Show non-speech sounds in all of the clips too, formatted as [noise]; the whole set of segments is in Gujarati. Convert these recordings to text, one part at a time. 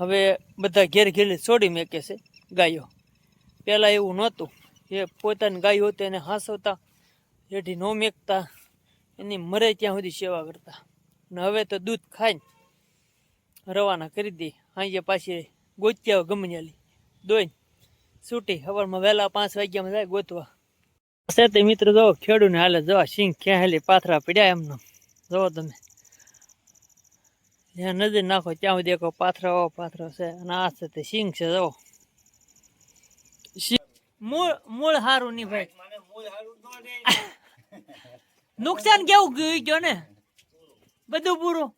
હવે બધા ઘેર ઘેર છોડી મેકે છે ગાયો. પહેલાં એવું નહોતું. એ પોતાની ગાયો હતી એને હાંસવતા. એઠી ન મેકતા. એની મરે ત્યાં સુધી સેવા કરતા. અને હવે તો દૂધ ખાઈને રવાના કરી દે. હાંજે પાછી ગોત્યા ગમે ત્યાંલી દોઈને છૂટી. સવારમાં વહેલા પાંચ વાગ્યામાં જાય ગોતવા. સાથે મિત્ર જો ખેડૂને હાલે જવા સિંહ ક્યાં હેલી, પાથરા પીડ્યા એમનો. જવો તમે. જ્યાં નજર નાખો ત્યાં સુધી એક પાથરા પાથરો છે અને આ છે તે સિંગ છે જો. મૂળ મૂળ હારું નહીં ભાઈ. [laughs] નુકસાન કેવું ગયું ને? બધું પૂરું.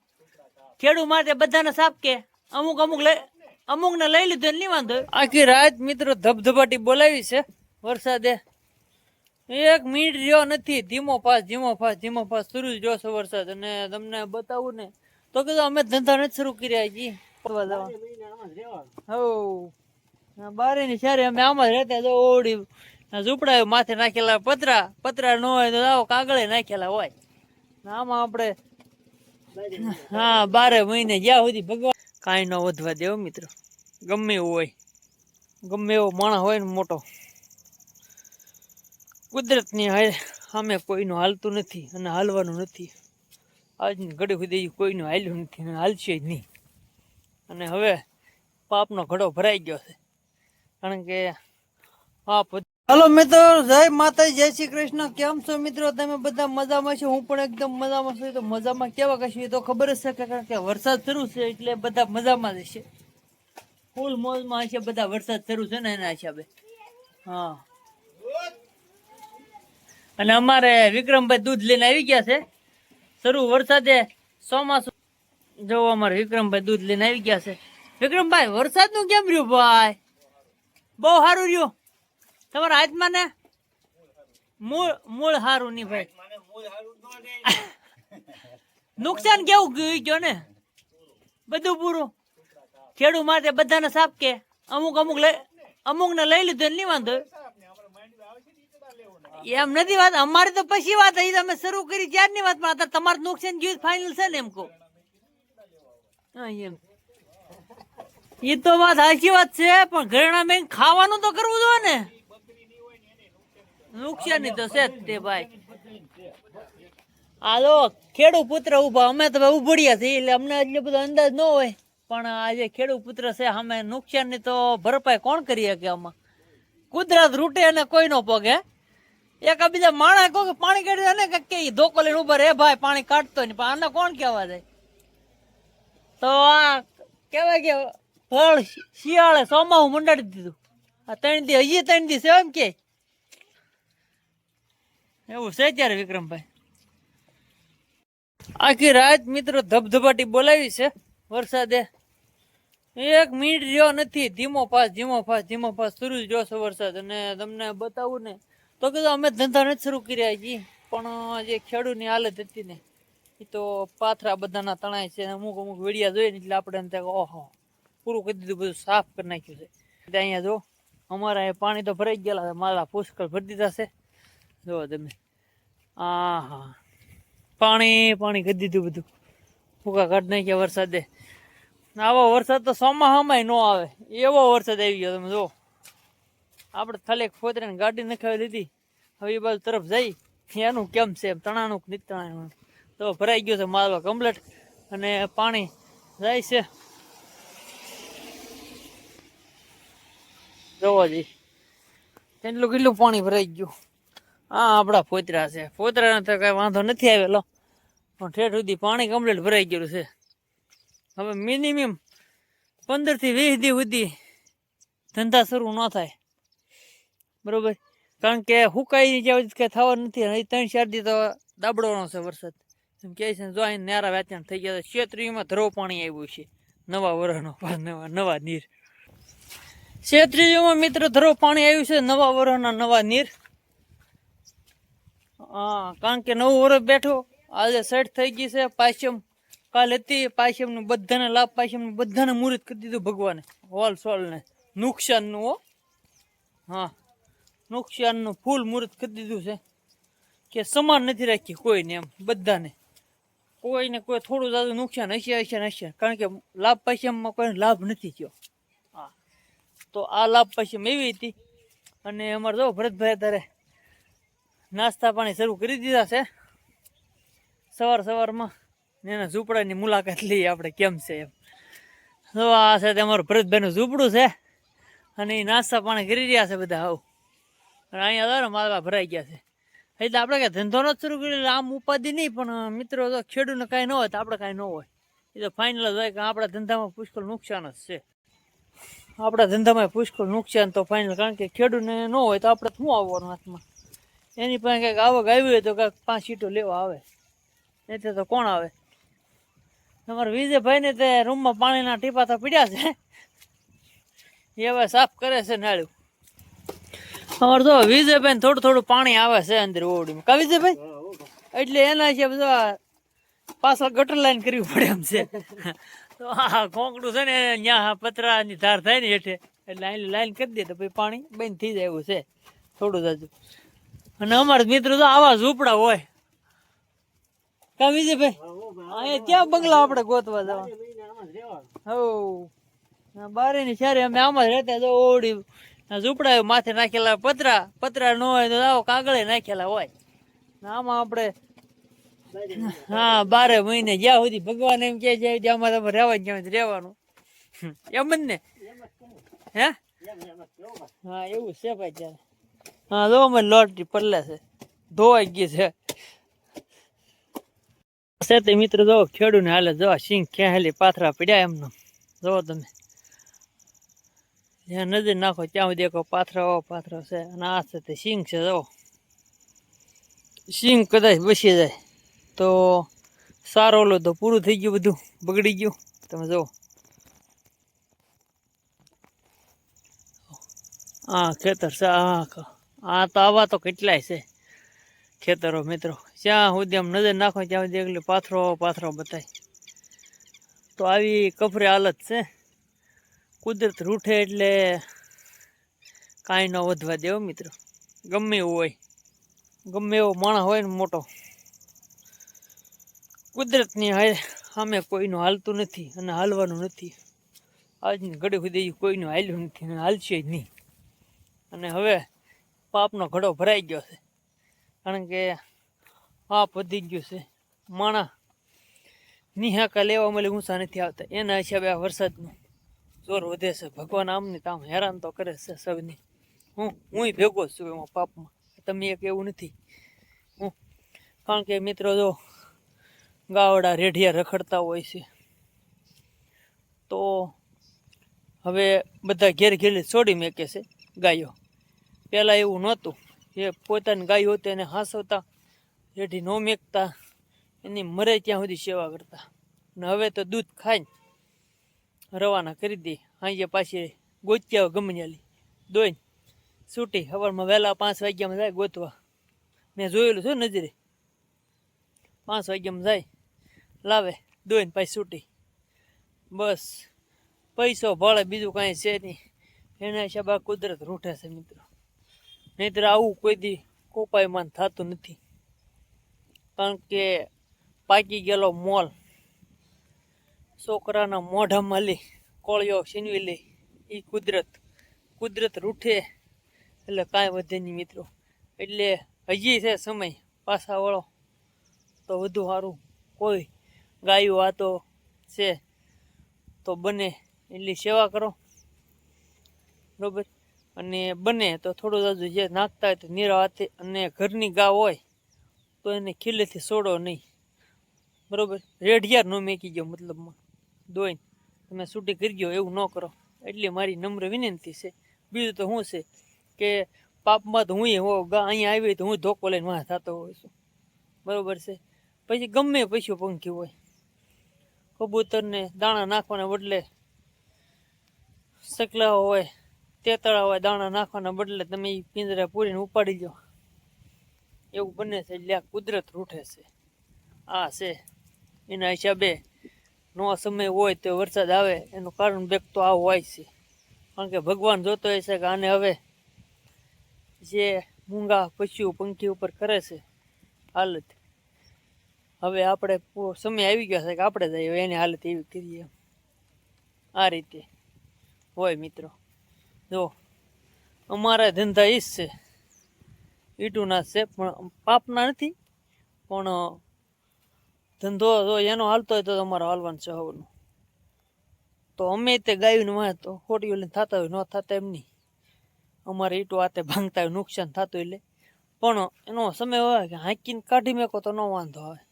ખેડૂત માટે બધાને સાફ કે. અમુક અમુક લઈ અમુક ને લઈ લીધું નહીં વાંધો. આખી રાત મિત્રો ધબધબાટી બોલાવી છે વરસાદે. એક મિનિટ રહ્યો નથી. ધીમો પાસ ધીમો પાસ ધીમો પાસ. શરૂ જ રહ્યો છે વરસાદ. અને તમને બતાવું ને તો કીધું અમે ધંધા નથી શરૂ કર્યા જી ફરવા જવા હો બારે ની શહેરે અમે આમાં જ રહેતા જો ઓડી ઝૂંપડા માથે નાખેલા પતરા પતરા ન હોય તો આવો કાગળે નાખેલા હોય. આમાં આપણે હા, બારે મહિને જ્યાં સુધી ભગવાન કાંઈ ન વધવા દેવો મિત્રો. ગમે એવું હોય. ગમે એવો માણસ હોય ને મોટો. કુદરતની હાય સામે કોઈનું હાલતું નથી અને હાલવાનું નથી. આજની ઘડી સુધી કોઈનું હાલ્યું નથી હાલશે જ નહીં. અને હવે પાપનો ઘડો ભરાઈ ગયો છે. કારણ કે પાપ હલો મિત્રો, જય માતા જય શ્રી કૃષ્ણ. કેમ છો મિત્રો? તમે બધા મજામાં છો? હું પણ એકદમ મજામાં છું. તો મજામાં કેવા કશું? એ તો ખબર જ છે કારણ કે વરસાદ શરૂ છે એટલે બધા મજામાં જ હશે ફૂલ મોજમાં હશે, બધા વરસાદ શરૂ છે ને એના હિસાબે. હા. અને અમારે વિક્રમભાઈ દૂધ લઈને આવી ગયા છે. શરૂ વરસાદે ચોમાસું જો અમારે વિક્રમભાઈ દૂધ લઈને આવી ગયા છે. વિક્રમભાઈ, વરસાદનું કેમ રહ્યું ભાઈ? બહુ સારું રહ્યું. તમારા હાથમાં ને? મૂળ મૂળ સારું નહીં ભાઈ. નુકસાન કેવું ગયું જો ને? બધું પૂરું. ખેડૂત માટે બધાને સાપ કે. અમુક અમુક લઈ અમુક ને લઈ લીધું નહીં વાંધો. એમ નથી વાત, અમારે તો પછી વાત અહીં તમે શરૂ કરી ત્યારની વાત પણ તમારું નુકસાન ગયું ફાઇનલ છે ને એમ કહો. એ તો વાત સાચી વાત છે, પણ ઘરેણા બેન ખાવાનું તો કરવું જોઈએ ને. નુકસાની તો છે જ તે ભાઈ. જો ખેડૂત પુત્ર ઊભા, અમે તો ઉભડ્યા છીએ, એટલે અમને એટલો બધો અંદાજ ન હોય. પણ આ જે ખેડૂત પુત્ર છે અમે નુકસાનની તો ભરપાઈ કોણ કરી શકે આમાં? કુદરત રૂટે અને કોઈ નો પગે. એક બીજા માણસ કહો પાણી કાઢી દે ને કે ધોકો લઈને ઊભા રે ભાઈ, પાણી કાઢતો નહીં. પણ આને કોણ કહેવા જાય તો આ કહેવાય કે ફળ શિયાળે સોમાવું મંડાડી દીધું. આ ત્રણ દી, હજી ત્રણ દી છે એમ કે. એવું છે ત્યારે વિક્રમભાઈ? આખી રાત મિત્રો ધબધબાટી બોલાવી છે વરસાદે. એક મિનિટ રહ્યો નથી. ધીમો પાસ ધીમો પાસ ધીમો પાસ. શરૂ જ રહ્યો છે વરસાદ. અને તમને બતાવું ને, તો કીધું અમે ધંધા નથી શરૂ કર્યા હજી પણ જે ખેડૂતની હાલત હતી ને એ તો પાથરા બધાના તણાય છે. અમુક અમુક વેડિયા જોઈએ ને એટલે આપણે એમ થાય ઓહો, પૂરું કરી દીધું, બધું સાફ કરી નાખ્યું છે. એટલે અહીંયા જો, અમારા અહીંયા પાણી તો ભરાઈ ગયેલા મારા પુષ્કળ ભરી દીધા છે. જો તમે આ હા પાણી પાણી કરી દીધું બધું. ફૂકા કાઢ નાખ્યા વરસાદે. આવો વરસાદ તો ચોમાસામાં ન આવે. એવો વરસાદ આવી ગયો તમે જો. આપણે થલેક ફોતરાને ગાડી નખાવી લીધી હવે એ બાજુ તરફ જઈ. એનું કેમ છે તણાનું કે તણાનું? તો ભરાઈ ગયો છે માલવા કમ્પ્લેટ અને પાણી જાય છે. જોવા જી. કેટલું કેટલું પાણી ભરાઈ ગયું. આ આપણા ફોતરા છે. ફોતરાને તો કાંઈ વાંધો નથી આવેલો. પણ ઠેઠ સુધી પાણી કમ્પ્લેટ ભરાઈ ગયેલું છે. હવે મિનિમમ પંદરથી વીસ દી સુધી ધંધા શરૂ ન થાય. બરાબર? કારણ કે હુકાઈ જ્યાં સુધી થવા નથી. હજી ત્રણ ચાર દી તો દાબડવાનો છે વરસાદ. એમ કહે છે જો અહીં નેરા વેચાણ થઈ ગયા છે છેત્રીમાં ધરો પાણી આવ્યું છે. નવા વરહનો નવા નવા નીર. છેત્રીમાં મિત્ર ધરો પાણી આવ્યું છે, નવા વરહના નવા નીર. હા, કારણ કે નવું વરસ બેઠો, આજે સેટ થઈ ગઈ છે પાયસમ કાલ હતી પાયસમનું બધાને લાભ પાયસમનું બધાને મુહૂર્ત કરી દીધું ભગવાને. હોલ સોલને. નુકસાનનું હો. હા. નુકસાનનું ફૂલ મુહૂર્ત કરી દીધું છે. કે સમાન નથી રાખી કોઈને એમ, બધાને. કોઈને કોઈ થોડું જાજુ નુકસાન હશે હશે ને હશે. કારણ કે લાભ પૈસામાં કોઈ લાભ નથી થયો. હા. તો આ લાભ પૈસા એવી હતી. અને અમારે જો ભરતભાઈ અત્યારે નાસ્તા પાણી શરૂ કરી દીધા છે. સવાર સવારમાં ને એના ઝૂંપડાની મુલાકાત લઈએ આપણે, કેમ છે એમ. તો આ છે તે અમારું ભરતભાઈનું ઝૂંપડું છે, અને એ નાસ્તા પાણી કરી રહ્યા છે બધા આવું અને અહીંયા તો માલવા ભરાઈ ગયા છે. એટલે આપણે કાંઈ ધંધો નથી શરૂ કર્યો આમ ઉપાધિ નહીં, પણ મિત્રો તો ખેડૂતને કાંઈ ન હોય, તો આપણે કાંઈ ન હોય. એ તો ફાઇનલ જ હોય કે આપણા ધંધામાં પુષ્કળ નુકસાન જ છે. આપણા ધંધામાં પુષ્કળ નુકસાન તો ફાઇનલ કારણ કે ખેડૂતને ન હોય તો આપણે શું આવવાનું હાથમાં? એની પાસે કંઈક આવક આવી હોય તો કાંઈક પાંચ સીટો લેવા આવે. નહીં તો કોણ આવે? તમારા વિજયભાઈને તે રૂમમાં પાણીના ટીપા તો પીડ્યા છે. એ હવે સાફ કરે છે નાળું અમારે તો વિજયભાઈ થોડું થોડું પાણી આવે છે અંદર ઓવડીમાં કા વિજયભાઈ? એટલે એના છે બધા પાછળ ગટર લાઈન કરવી પડે એમ છે. તો આ કોંકડું છે ને ત્યાં પતરાની ધાર થાય ને હેઠે. એટલે અહીં લાઈન કરી દે તો પછી પાણી બંધ થઈ જાય એવું છે. થોડું જાજુ અને અમારા મિત્રો તો આવા ઝૂંપડા હોય. કા વિજયભાઈ? અહીંયા ક્યાં બંગલા આપણે ગોતવા જવા? હો બારે ની સારી અમે આમાં રહેતા જો ઓડી ઝૂંપડા માથે નાખેલા પતરા પતરા ન હોય તો આવો કાગળે નાખેલા હોય. આમાં આપણે, હા, બારે મહિને જ્યાં સુધી ભગવાન એમ કે છે આમાં તમે રહેવા જ્યાં સુધી રહેવાનું. એમ જ ને? હે? હા, એવું છે ભાઈ ત્યારે હા, જો અમે લોટરી પડલા છે. ધોવાઈ ગઈ છે. છે તે મિત્રો જો ખેડૂને હાલે જો સિંગ ખેલી પાથરા પડ્યા એમનો. જો તમે. જ્યાં નજર નાખો ત્યાં સુધી એક પાથરા પાથરો છે અને આ છે તે સિંગ છે જો. સિંગ કદાચ બસી જાય તો સારો ઓલો તો પૂરું થઈ ગયું બધું, બગડી ગયું. તમે જો. હા ખેતર છે હા આ તો આવા તો કેટલાય છે. ખેતરો મિત્રો, જ્યાં સુધી આમ નજર નાખો ત્યાં સુધી એકલી પાથરો પાથરો બતાય. તો આવી કફરી હાલત છે. કુદરત રૂઠે એટલે કાંઈ ન વધવા દેવો મિત્રો. ગમે એવું હોય. ગમે એવો માણસ હોય ને મોટો. કુદરતની સામે કોઈનું હાલતું નથી અને હાલવાનું નથી. આજની ઘડી સુધી કોઈનું હાલ્યું નથી અને હાલશે જ નહીં. અને હવે પાપનો ઘડો ભરાઈ ગયો છે. કારણ કે આ વધી ગયું છે. માણા નિહાકા લેવા મળે ઊંચા નથી આવતા. એના હિસાબે આ વરસાદનું જોર વધે છે. ભગવાન આમને તામ હેરાન તો કરે છે સૌને. હું હું ભેગો છું એમાં પાપમાં. તમે એક એવું નથી. હું, કારણ કે મિત્રો જો ગાવડા રેઢિયા રખડતા હોય છે, તો હવે બધા ઘેર ઘેર છોડી મેકે છે ગાયો. પહેલાં એવું નહોતું. એ પોતાની ગાયો હોતી એને હાંસવતા એઠી ન મેકતા, એની મરે ત્યાં સુધી સેવા કરતા. ને હવે તો દૂધ ખાઈને રવાના કરી દે. અહીંયા પાછી ગોચ્યા ગમે ત્યાંલી દોઈને છૂટી. સવારમાં વહેલા પાંચ વાગ્યામાં જાય ગોતવા. મેં જોયેલું છું નજરે. પાંચ વાગ્યામાં જાય, લાવે, દોઈને પાછી છૂટી. બસ. પૈસો ભળે બીજું કાંઈ છે નહીં. એના હિસાબે કુદરત રૂઠે છે મિત્રો. નહીતર આવું કોઈ દી કોપાયમાન થતું નથી. કારણ કે પાકી ગયેલો મોલ, છોકરાના મોઢામાં લે, કોળિયો છીનવી લે એ કુદરત કુદરત રૂઠે એટલે કાંઈ વધે નહીં મિત્રો. એટલે હજી છે સમય, પાછા વળો. તો વધુ સારું કોઈ ગાયો આ તો છે તો બને એટલી સેવા કરો. બરોબર? અને બને તો થોડું જાજુ જે નાખતા હોય તો નિરાતે અને ઘરની ગા હોય, તો એને ખીલેથી છોડો નહીં. બરાબર? રેઢિયાર ન મેકી ગયો મતલબમાં. દોઈને. તમે છૂટી કરી ગયો, એવું ન કરો. એટલે મારી નમ્ર વિનંતી છે. બીજું તો શું છે કે પાપમાં તો હું હો, ગા અહીંયા આવી તો હું ધોકો લઈને વાહ થતો હોઉં છું. બરાબર છે? પછી ગમે પશુ પંખી હોય. કબૂતરને દાણા નાખવાના બદલે સકલા હોય તેતળા હોય દાણા નાખવાના બદલે તમે એ પિંજરા પૂરીને ઉપાડી લો એવું બને છે આ કુદરત રૂઠે છે. આ છે. એના હિસાબે નો સમય હોય તો વરસાદ આવે, એનું કારણ બેક તો આ હોય છે. કારણ કે ભગવાન જોતો હોય છે કે આને હવે જે મૂંગા, પશુ, પંખી ઉપર કરે છે, હાલત. હવે આપણે સમય આવી ગયો છે કે આપણે જઈએ એની હાલત એવી કરીએ. આ રીતે. હોય મિત્રો. જો, અમારા ધંધા એ જ છે. ઈટુના છે, પણ પાપના નથી, પણ ધંધો જો એનો હાલતો હોય તો તમારો હાલવાનું છે હવનું. તો અમે તે ગાયું વાંચ તો ખોટી લઈને થતા હોય, ન થતા એમ નહીં અમારે ઈટો આતે ભાંગતા હોય, નુકસાન થતું એટલે પણ, એનો સમય હોય કે હાંકીને કાઢી મેકો તો ન વાંધો આવે.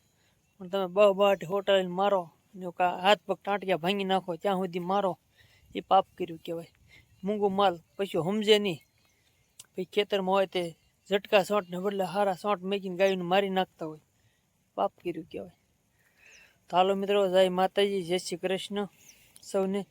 પણ તમે બહ બાટી હોટાલીને મારો હાથ પગ ટાંટિયા ભાંગી નાખો, ત્યાં સુધી મારો, એ પાપ કર્યું કહેવાય. મૂંગું માલ, પછી સમજે નહીં. પછી ખેતરમાં હોય તે ઝટકા સોંટને બદલે હારા સોંટ મેકીને ગાયોને મારી નાખતા હોય. પાપ કર્યું કહેવાય. તો હાલો મિત્રો, જય માતાજી, જય શ્રી કૃષ્ણ. સૌને